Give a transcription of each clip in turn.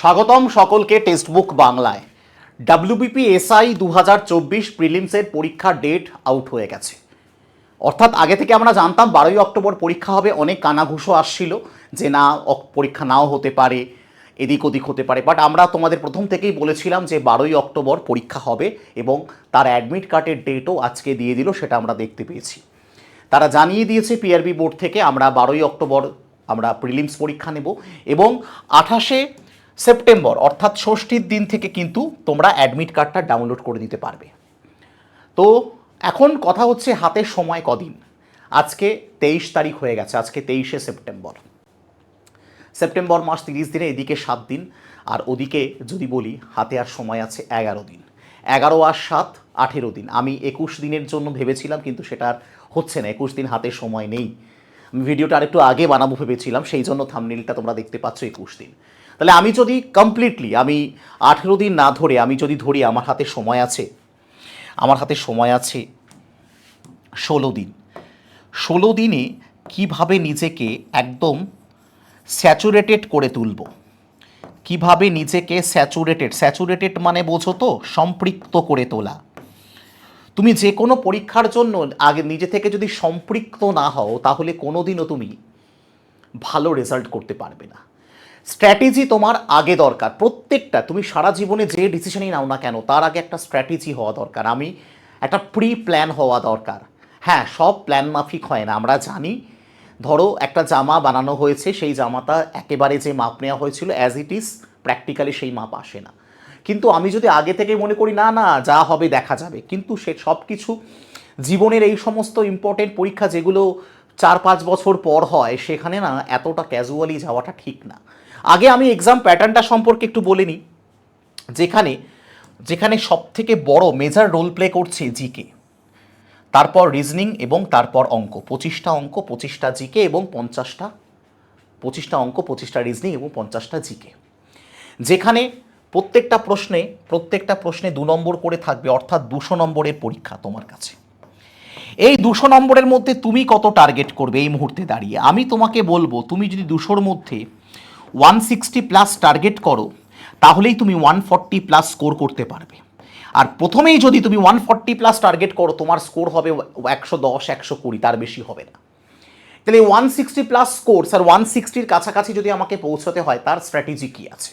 স্বাগতম সকলকে টেক্সটবুক বাংলায়। ডাব্লিউবিপি এসআই দু হাজার চব্বিশ প্রিলিমসের পরীক্ষার ডেট আউট হয়ে গেছে। অর্থাৎ আগে থেকে আমরা জানতাম বারোই অক্টোবর পরীক্ষা হবে, অনেক কানাঘুষো আসছিল যে না পরীক্ষা নাও হতে পারে, এদিক ওদিক হতে পারে। বাট আমরা তোমাদের প্রথম থেকেই বলেছিলাম যে বারোই অক্টোবর পরীক্ষা হবে এবং তার অ্যাডমিট কার্ডের ডেটও আজকে দিয়ে দিল, সেটা আমরা দেখতে পেয়েছি। তারা জানিয়ে দিয়েছে পিআরবি বোর্ড থেকে, আমরা বারোই অক্টোবর আমরা প্রিলিমস পরীক্ষা নেব এবং আঠাশে সেপ্টেম্বর, অর্থাৎ ষষ্ঠীর দিন থেকে কিন্তু তোমরা অ্যাডমিট কার্ডটা ডাউনলোড করে নিতে পারবে। তো এখন কথা হচ্ছে হাতে সময় কদিন? আজকে তেইশ তারিখ হয়ে গেছে, আজকে তেইশে সেপ্টেম্বর। সেপ্টেম্বর মাস তিরিশ দিনে এদিকে সাত দিন, আর ওদিকে যদি বলি হাতে আর সময় আছে এগারো দিন। এগারো আর সাত, আঠেরো দিন। আমি একুশ দিনের জন্য ভেবেছিলাম, কিন্তু সেটা আর হচ্ছে না। একুশ দিন হাতে সময় নেই। ভিডিওটা আরেকটু আগে বানাবো ভেবেছিলাম, সেই জন্য থামনিলটা তোমরা দেখতে পাচ্ছ একুশ দিন। তাহলে আমি যদি কমপ্লিটলি আমি আঠেরো দিন না ধরে, আমি যদি ধরি আমার হাতে সময় আছে, আমার হাতে সময় আছে ষোলো দিন। ষোলো দিনে কীভাবে নিজেকে একদম স্যাচুরেটেড করে তুলব? কীভাবে নিজেকে স্যাচুরেটেড স্যাচুরেটেড মানে বোঝো তো, সম্পৃক্ত করে তোলা। তুমি যে কোনো পরীক্ষার জন্য আগে নিজে থেকে যদি সম্পৃক্ত না হও, তাহলে কোনো দিনও তুমি ভালো রেজাল্ট করতে পারবে না। স্ট্র্যাটেজি তোমার আগে দরকার। প্রত্যেকটা, তুমি সারা জীবনে যে ডিসিশনই নাও না কেন, তার আগে একটা স্ট্র্যাটেজি হওয়া দরকার। আমি একটা প্রি প্ল্যান হওয়া দরকার। হ্যাঁ সব প্ল্যান মাফিক হয় না, আমরা জানি। ধরো, একটা জামা বানানো হয়েছে, সেই জামাটা একেবারে যে মাপ নেওয়া হয়েছিল অ্যাজ ইট ইজ প্র্যাকটিক্যালি সেই মাপ আসে না। কিন্তু আমি যদি আগে থেকে মনে করি, না না, যা হবে দেখা যাবে। কিন্তু সে সব কিছু জীবনের এই সমস্ত ইম্পর্টেন্ট পরীক্ষা যেগুলো চার পাঁচ বছর পর হয়, সেখানে না, এতটা ক্যাজুয়ালি যাওয়াটা ঠিক না। আগে আমি এক্সাম প্যাটার্নটা সম্পর্কে একটু বলে নিই। যেখানে যেখানে সব থেকে বড় মেজার রোল প্লে করছে জিকে তারপর রিজনিং এবং তারপর অঙ্ক। পঁচিশটা অঙ্ক, পঁচিশটা জিকে এবং পঞ্চাশটা, পঁচিশটা অঙ্ক, পঁচিশটা রিজনিং এবং পঞ্চাশটা জিকে যেখানে প্রত্যেকটা প্রশ্নে প্রত্যেকটা প্রশ্নে দু নম্বর করে থাকবে, অর্থাৎ দুশো নম্বরের পরীক্ষা তোমার কাছে। এই দুশো নম্বরের মধ্যে তুমি কত টার্গেট করবে এই মুহূর্তে দাঁড়িয়ে? আমি তোমাকে বলব, তুমি যদি দুশোর মধ্যে ওয়ান সিক্সটি প্লাস টার্গেট করো, তাহলেই তুমি ওয়ান ফর্টি প্লাস স্কোর করতে পারবে। আর প্রথমেই যদি তুমি ওয়ান ফর্টি প্লাস টার্গেট করো, তোমার স্কোর হবে একশো দশ, একশো কুড়ি, তার বেশি হবে না। তাহলে one sixty plus score sir one সিক্সটির কাছাকাছি যদি আমাকে পৌঁছতে হয়, তার স্ট্র্যাটেজি কী আছে?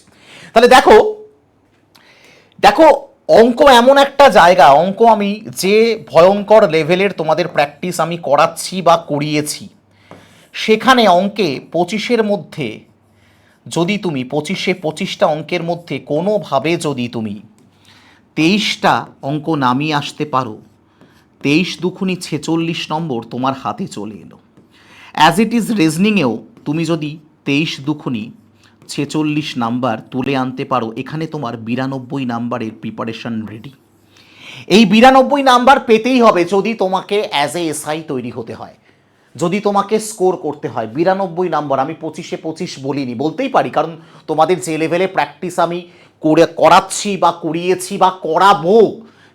তাহলে দেখো দেখো, অঙ্ক এমন একটা জায়গা, অঙ্ক আমি যে ভয়ঙ্কর লেভেলের তোমাদের প্র্যাকটিস আমি করাচ্ছি বা করিয়েছি, সেখানে অঙ্কে পঁচিশের মধ্যে যদি তুমি পঁচিশে পঁচিশটা অঙ্কের মধ্যে কোনোভাবে যদি তুমি তেইশটা অঙ্ক নামিয়ে আসতে পারো, তেইশ দুখুনি ছেচল্লিশ নম্বর তোমার হাতে চলে এলো। অ্যাজ ইট ইজ রেজনিংয়েও তুমি যদি তেইশ দুখুনি ছেচল্লিশ নাম্বার তুলে আনতে পারো, এখানে তোমার বিরানব্বই নাম্বারের প্রিপারেশন রেডি এই বিরানব্বই নাম্বার পেতেই হবে যদি তোমাকে অ্যাজ এ এসআই তৈরি হতে হয়। যদি তোমাকে স্কোর করতে হয়, বিরানব্বই নাম্বার আমি পঁচিশে পঁচিশ বলিনি, বলতেই পারি, কারণ তোমাদের যে লেভেলে প্র্যাকটিস আমি করে, করাচ্ছি বা করিয়েছি বা করাবো,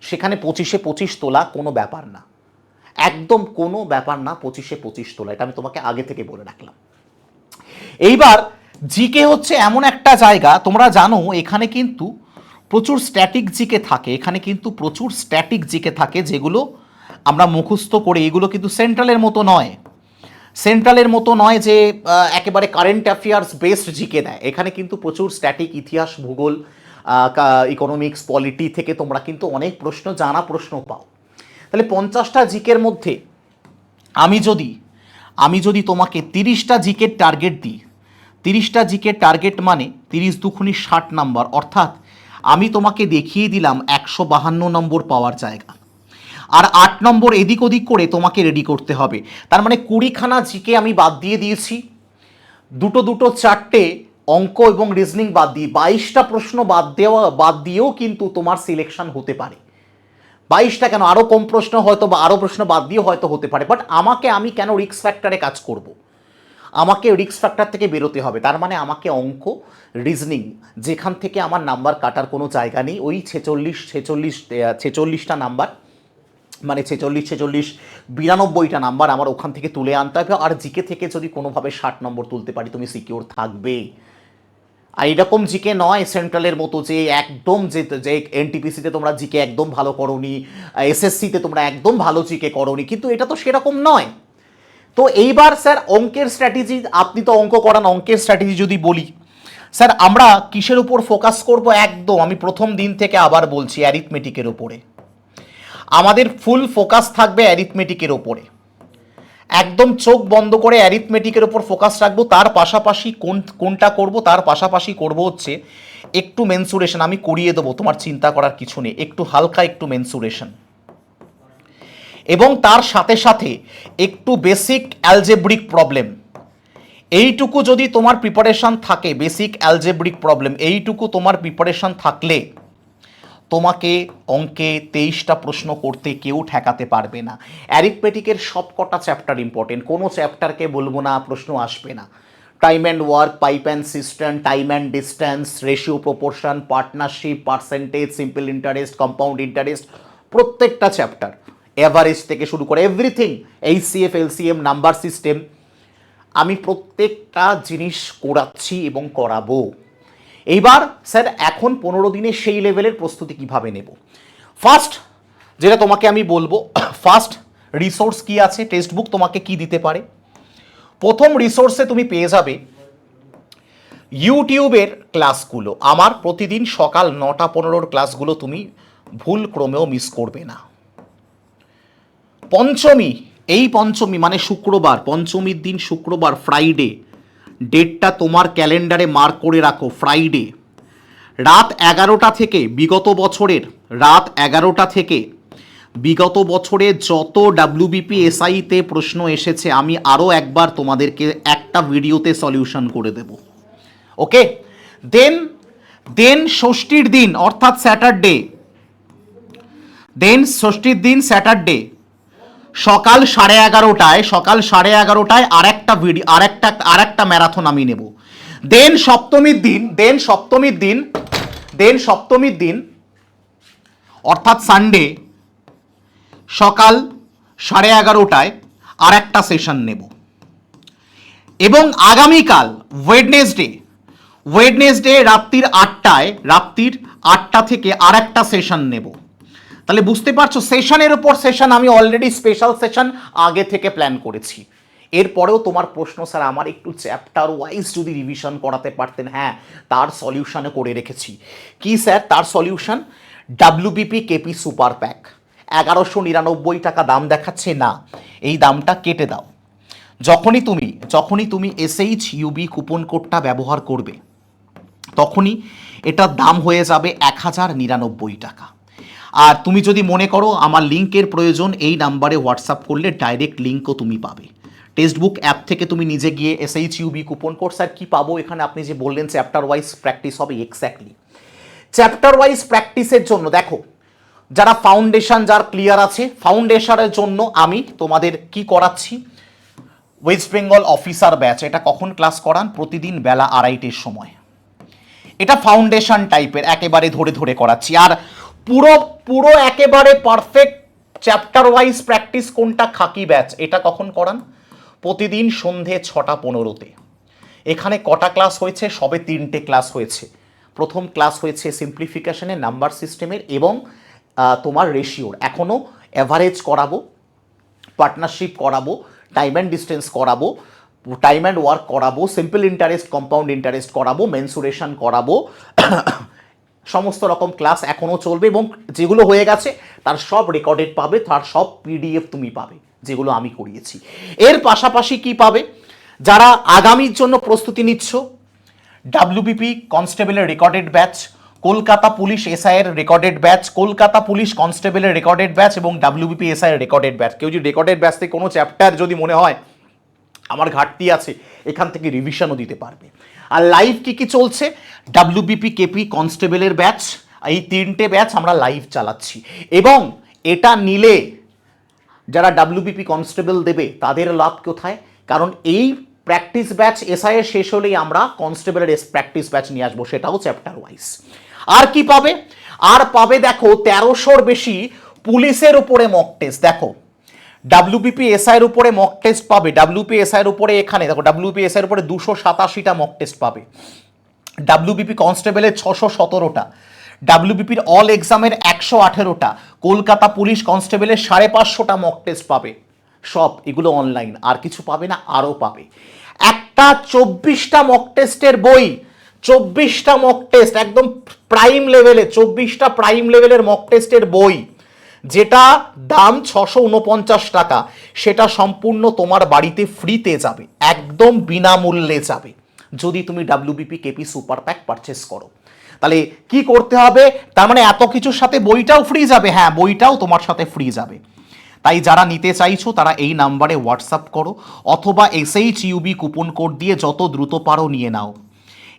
সেখানে পঁচিশে পঁচিশ তোলা কোনো ব্যাপার না। একদম কোনো ব্যাপার না পঁচিশে পঁচিশ তোলা, এটা আমি তোমাকে আগে থেকে বলে রাখলাম। এইবার জিকে হচ্ছে এমন একটা জায়গা, তোমরা জানো, এখানে কিন্তু প্রচুর স্ট্যাটিক জিকে থাকে, এখানে কিন্তু প্রচুর স্ট্যাটিক জিকে থাকে, যেগুলো আমরা মুখস্থ করে, এগুলো কিন্তু সেন্ট্রালের মতো নয়। সেন্ট্রালের মতো নয় যে একেবারে কারেন্ট অ্যাফেয়ার্স বেসড জিকে দেয় এখানে কিন্তু প্রচুর স্ট্যাটিক ইতিহাস, ভূগোল ইকোনমিক্স পলিটি থেকে তোমরা কিন্তু অনেক প্রশ্ন, জানা প্রশ্ন পাও। তাহলে পঞ্চাশটা জিকের মধ্যে আমি যদি আমি যদি তোমাকে তিরিশটা জিকের টার্গেট দিই, তিরিশটা জিকের টার্গেট মানে তিরিশ দুখুনি ষাট নাম্বার অর্থাৎ আমি তোমাকে দেখিয়ে দিলাম একশো বাহান্ন নম্বর পাওয়ার জায়গা। আর আট নম্বর এদিক ওদিক করে তোমাকে রেডি করতে হবে। তার মানে কুড়িখানা জিকে আমি বাদ দিয়ে দিয়েছি। দুটো দুটো চারটে অঙ্ক এবং রিজনিং বাদ দিয়ে, বাইশটা প্রশ্ন বাদ দেওয়া, বাদ দিয়েও কিন্তু তোমার সিলেকশন হতে পারে। বাইশটা কেন? আরও কম প্রশ্ন হয়তো বা আরও প্রশ্ন বাদ দিয়েও হয়তো হতে পারে। বাট আমাকে আমি কেন রিক্স ফ্যাক্টরে কাজ করব। আমাকে রিক্স ফ্যাক্টর থেকে বেরোতে হবে। তার মানে আমাকে অঙ্ক রিজনিং যেখান থেকে আমার নাম্বার কাটার কোনো জায়গা নেই। ওই ছেচল্লিশ ছেচল্লিশ ছেচল্লিশটা নাম্বার মানে ছেচল্লিশ ছেচল্লিশ, বিরানব্বইটা নাম্বার আমার ওখান থেকে তুলে আনতে হবে। আর জিকে থেকে যদি কোনোভাবে ষাট নম্বর তুলতে পারি, তুমি সিকিওর থাকবে। আর এরকম জিকে নয়, সেন্ট্রালের মতো যে একদম যে যে এনটিপিসিতে তোমরা জিকে একদম ভালো করনি, এসএসসিতে তোমরা একদম ভালো জিকে করনি, কিন্তু এটা তো সেরকম নয়। তো এইবার স্যার, অঙ্কের স্ট্র্যাটেজি আপনি তো অঙ্ক করান, অঙ্কের স্ট্র্যাটেজি যদি বলি। স্যার, আমরা কিসের উপর ফোকাস করব? একদম, আমি প্রথম দিন থেকে আবার বলছি অ্যারিথমেটিকের ওপরে আমাদের ফুল ফোকাস থাকবে অ্যারিথমেটিকের ওপরে। একদম চোখ বন্ধ করে অ্যারিথমেটিকের ওপর ফোকাস রাখব, তার পাশাপাশি কোন, কোনটা করব, তার পাশাপাশি করব হচ্ছে একটু মেনসুরেশন আমি করিয়ে দেবো, তোমার চিন্তা করার কিছু নেই, একটু হালকা একটু মেনসুরেশন এবং তার সাথে সাথে একটু বেসিক অ্যালজেব্রিক প্রবলেম এইটুকু যদি তোমার প্রিপারেশন থাকে বেসিক অ্যালজেব্রিক প্রবলেম এইটুকু তোমার প্রিপারেশন থাকলে তোমাকে অঙ্কে তেইশটা প্রশ্ন করতে কেউ ঠেকাতে পারবে না। অ্যারিথমেটিকের সব কটা চ্যাপ্টার ইম্পর্টেন্ট কোনো চ্যাপ্টারকে বলব না, প্রশ্ন আসবে না। Time and work pipe and cistern time and distance ratio proportion partnership percentage simple interest compound interest প্রত্যেকটা চ্যাপ্টার এভারেজ থেকে শুরু করে everything HCF LCM number system আমি প্রত্যেকটা জিনিস করাচ্ছি এবং করাবো। এইবার, স্যার, এখন পনেরো দিনে সেই লেভেলের প্রস্তুতি কীভাবে নেব? ফার্স্ট যেটা তোমাকে আমি বলব ফার্স্ট রিসোর্স কি আছে টেক্সট বুক তোমাকে কি দিতে পারে? প্রথম রিসোর্সে তুমি পেয়ে যাবে ইউটিউবের ক্লাসগুলো। আমার প্রতিদিন সকাল নটা পনেরোর ক্লাসগুলো তুমি ভুল ক্রমেও মিস করবে না। পঞ্চমী, এই পঞ্চমী মানে শুক্রবার, পঞ্চমীর দিন শুক্রবার ফ্রাইডে ডেটটা তোমার ক্যালেন্ডারে মার্ক করে রাখো, ফ্রাইডে। রাত এগারোটা থেকে বিগত বছরের, রাত এগারোটা থেকে বিগত বছরে যত ডাব্লিউবিপি এসআইতে প্রশ্ন এসেছে, আমি আরও একবার তোমাদেরকে একটা ভিডিওতে সলিউশন করে দেব। ওকে? দেন দেন ষষ্ঠীর দিন, অর্থাৎ স্যাটারডে। দেন ষষ্ঠীর দিন, স্যাটারডে। সকাল সাড়ে এগারোটায়, সকাল সাড়ে এগারোটায় আর একটা ভিডিও আর একটা আর একটা ম্যারাথন আমি নেব। দেন সপ্তমীর দিন, দেন সপ্তমীর দিন, দেন সপ্তমীর দিন, অর্থাৎ সানডে সকাল সাড়ে এগারোটায় আর একটা সেশন নেব। এবং আগামীকাল ওয়েডনেসডে ওয়েডনেসডে রাত্রির আটটায়, রাত্রির আটটা থেকে আর একটা সেশন নেব। তাহলে বুঝতে পারছ, সেশনের উপর সেশন, আমি অলরেডি স্পেশাল সেশন আগে থেকে প্ল্যান করেছি। এরপরেও তোমার প্রশ্ন, স্যার, আমার একটু চ্যাপ্টার ওয়াইজ যদি রিভিশন করাতে পারতেন হ্যাঁ তার সলিউশনে করে রেখেছি। কি, স্যার? তার solution WBP KP super pack এগারোশো নিরানব্বই টাকা দাম দেখাচ্ছে? না, এই দামটা কেটে দাও। যখনই তুমি যখনই তুমি এসএইচ ইউবি কুপন কোডটা ব্যবহার করবে, তখনই এটার দাম হয়ে যাবে এক হাজার নিরানব্বই টাকা। আর তুমি যদি মনে করো আমার লিঙ্কের প্রয়োজন, এই নাম্বারে হোয়াটসঅ্যাপ করলে ডাইরেক্ট লিঙ্কও তুমি পাবে। টেক্সটবুক অ্যাপ থেকে তুমি নিজে গিয়ে SH UB coupon code sir কী পাবো? এখানে আপনি যে বললেন চ্যাপ্টার ওয়াইজ প্র্যাকটিস হবে এক্স্যাক্টলি চ্যাপ্টার ওয়াইজ প্র্যাকটিসের জন্য দেখো, যারা ফাউন্ডেশন যার ক্লিয়ার আছে ফাউন্ডেশনের জন্য আমি তোমাদের কি করাচ্ছি? ওয়েস্ট বেঙ্গল অফিসার ব্যাচ এটা কখন ক্লাস করান? প্রতিদিন বেলা আড়াইটের সময়। এটা ফাউন্ডেশন টাইপের একেবারে ধরে ধরে করাচ্ছি। আর পুরো পুরো একেবারে পারফেক্ট চ্যাপ্টার ওয়াইজ প্র্যাকটিস কোনটা? খাকি ব্যাচ। এটা কখন করান? প্রতিদিন সন্ধে ছটা পনেরোতে। এখানে কটা ক্লাস হয়েছে? সবে তিনটে ক্লাস হয়েছে। প্রথম ক্লাস হয়েছে সিম্পলিফিকেশনের নাম্বার সিস্টেমের এবং তোমার রেশিওর এখনও অ্যাভারেজ করাবো পার্টনারশিপ করাবো টাইম অ্যান্ড ডিস্টেন্স করাবো টাইম অ্যান্ড ওয়ার্ক করাবো সিম্পল ইন্টারেস্ট কম্পাউন্ড ইন্টারেস্ট করাবো মেনসুরেশন করাবো সমস্ত রকম ক্লাস এখনও চলবে এবং যেগুলো হয়ে গেছে, তার সব রেকর্ডেড পাবে, তার সব পিডিএফ তুমি পাবে, যেগুলো আমি করিয়েছি। এর পাশাপাশি কি পাবে? যারা আগামীর জন্য প্রস্তুতি নিচ্ছ ডাব্লিউবিপি কনস্টেবলের রেকর্ডেড ব্যাচ কলকাতা পুলিশ এসআইয়ের রেকর্ডেড ব্যাচ কলকাতা পুলিশ কনস্টেবলের রেকর্ডেড ব্যাচ এবং ডাব্লিউবিপি এসআইয়ের রেকর্ডেড ব্যাচ কেউ যদি রেকর্ডেড ব্যাচ থেকে কোনো চ্যাপ্টার যদি মনে হয়, আমার ঘাটতি আছে, এখান থেকে রিভিশনও দিতে পারবে। আর লাইভ কি কি চলছে? ডাব্লিউবিপি কেপি কনস্টেবলের ব্যাচ এই তিনটে ব্যাচ আমরা লাইভ চালাচ্ছি। এবং এটা নিলে যারা ডাব্লিউবিপি কনস্টেবল দেবে, তাদের লাভ কোথায়? কারণ এই প্র্যাকটিস ব্যাচ এসআইএ শেষ হলেই আমরা কনস্টেবলের প্র্যাকটিস ব্যাচ নিয়ে আসব, সেটাও চ্যাপ্টার ওয়াইজ আর কি পাবে? আর পাবে, দেখো, তেরোশোর বেশি পুলিশের উপরে মক টেস্ট দেখো। ডাব্লিউবিপি এসআই এর উপরে মক টেস্ট পাবে। ডাব্লিউপি এসআই এর উপরে এখানে, দেখো ডাব্লিউপি এসআই এর উপরে দুশো সাতাশিটা মক টেস্ট পাবে। ডাব্লিউবিপি কনস্টেবলের ছশো সতেরোটা। ডাব্লিউবিপির অল এক্সামের একশো আঠেরোটা। কলকাতা পুলিশ কনস্টেবলের সাড়ে পাঁচশোটা মক টেস্ট পাবে। সব, এগুলো অনলাইন আর কিছু পাবে না, আরও পাবে। একটা চব্বিশটা মক টেস্টের বই। চব্বিশটা মক টেস্ট একদম প্রাইম লেভেলে চব্বিশটা প্রাইম লেভেলের মক টেস্টের বই। যেটা দাম ছশো উনপঞ্চাশ টাকা, সেটা সম্পূর্ণ তোমার বাড়িতে ফ্রিতে যাবে, একদম বিনামূল্যে যাবে। যদি তুমি WBP KP super pack purchase করো। তাহলে কি করতে হবে? তার মানে এত কিছুর সাথে বইটাও ফ্রি যাবে হ্যাঁ বইটাও তোমার সাথে ফ্রি যাবে। তাই যারা নিতে চাইছো, তারা এই নাম্বারে হোয়াটসঅ্যাপ করো, অথবা এসএইচ ইউবি কুপন কোড দিয়ে যত দ্রুত পারো নিয়ে নাও।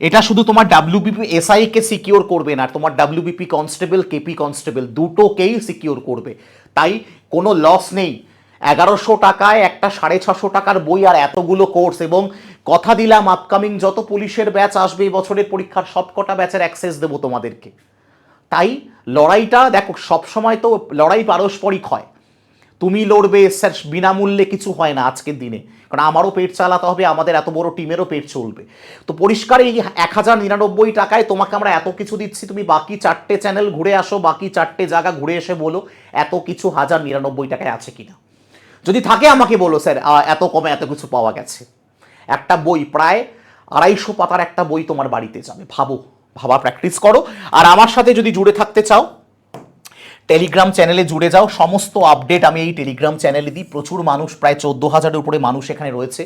এটা শুধু তোমার ডাব্লিউবিপি এসআই কে সিকিওর করবে না তোমার ডাব্লিউবিপি কনস্টেবল কেপি কনস্টেবল দুটোকেই সিকিওর করবে। তাই কোনো লস নেই। এগারোশো টাকায় একটা সাড়ে ছশো টাকার বই আর এতগুলো কোর্স এবং কথা দিলাম আপকামিং যত পুলিশের ব্যাচ আসবে বছরের পরীক্ষার সবকটা ব্যাচের অ্যাক্সেস দেবো তোমাদেরকে। তাই লড়াইটা, দেখো, সবসময় তো লড়াই পারস্পরিক হয়। তুমি লড়বে স্যার, বিনামূল্যে কিছু হয় না আজকের দিনে। কারণ আমারও পেট চালাতে হবে, আমাদের এত বড় টিমেরও পেট চলবে। তো পরিষ্কার এই এক হাজার নিরানব্বই টাকায় তোমাকে আমরা এত কিছু দিচ্ছি, তুমি বাকি চারটে চ্যানেল ঘুরে আসো, বাকি চারটে জায়গা ঘুরে এসে বলো, এত কিছু হাজার নিরানব্বই টাকায় আছে কিনা। যদি থাকে আমাকে বলো, স্যার এত কমে এত কিছু পাওয়া গেছে। একটা বই, প্রায় আড়াইশো পাতার একটা বই তোমার বাড়িতে যাবে। ভাবো, ভাবা প্র্যাকটিস করো। আর আমার সাথে যদি জুড়ে থাকতে চাও টেলিগ্রাম চ্যানেলে জুড়ে যাও। সমস্ত আপডেট আমি এই টেলিগ্রাম চ্যানেলে দিই। প্রচুর মানুষ, প্রায় চোদ্দ হাজারের উপরে মানুষ এখানে রয়েছে।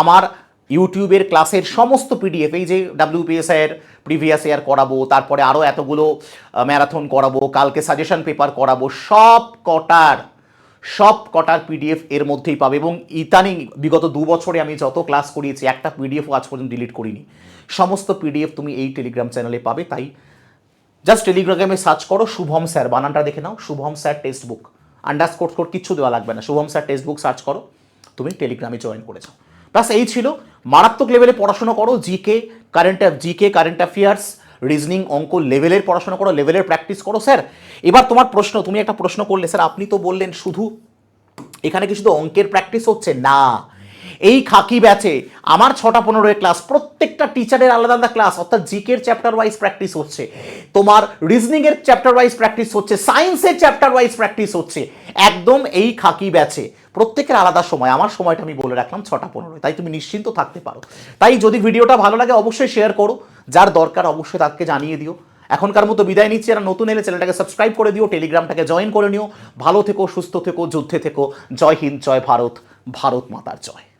আমার ইউটিউবের ক্লাসের সমস্ত পিডিএফ এই যে ডাব্লিউপিএস এর প্রিভিয়াস ইয়ার করাবো, তারপরে আরও এতগুলো ম্যারাথন করাবো, কালকে সাজেশন পেপার করাবো, সব কটার সব কটার পিডিএফ এর মধ্যেই পাবে। এবং ইতানিং বিগত দু বছরে আমি যত ক্লাস করিয়েছি, একটা পিডিএফও আজ পর্যন্ত ডিলিট করিনি। সমস্ত পিডিএফ তুমি এই টেলিগ্রাম চ্যানেলে পাবে, তাই জাস্ট টেলিগ্রামে সার্চ করো শুভম স্যার, বানানটা দেখে নাও, Shubham sir text book underscore score কিচ্ছু দেওয়া লাগবে না, Shubham sir text book search করো, তুমি টেলিগ্রামে জয়েন করে যাও প্লাস এই ছিল, মারাত্মক লেভেলে পড়াশোনা করো GK current GK current affairs reasoning অঙ্ক লেভেলের পড়াশোনা করো লেভেলের প্র্যাকটিস করো। স্যার এবার তোমার প্রশ্ন, তুমি একটা প্রশ্ন করলে স্যার আপনি তো বললেন শুধু, এখানে কি শুধু অঙ্কের প্র্যাকটিস হচ্ছে? না। এই খাকি ব্যাচে আমার ছটা পনেরো ক্লাস প্রত্যেকটা টিচারের আলাদা আলাদা ক্লাস অর্থাৎ জিকের চ্যাপ্টার ওয়াইজ প্র্যাকটিস হচ্ছে। তোমার রিজনিংয়ের চ্যাপ্টার ওয়াইজ প্র্যাকটিস হচ্ছে সায়েন্সের চ্যাপ্টার ওয়াইজ প্র্যাকটিস হচ্ছে। একদম এই খাকি ব্যাচে প্রত্যেকের আলাদা সময়। আমার সময়টা আমি বলে রাখলাম ছটা পনেরো তাই তুমি নিশ্চিন্ত থাকতে পারো। তাই যদি ভিডিওটা ভালো লাগে অবশ্যই শেয়ার করো। যার দরকার অবশ্যই তাকে জানিয়ে দিও। এখনকার মতো বিদায় নিচ্ছি। যারা নতুন এলে চ্যানেলটাকে সাবস্ক্রাইব করে দিও, টেলিগ্রামটাকে জয়েন করে নিও। ভালো থেকো, সুস্থ থেকো, যুদ্ধে থেকো। জয় হিন্দ, জয় ভারত ভারত মাতার জয়।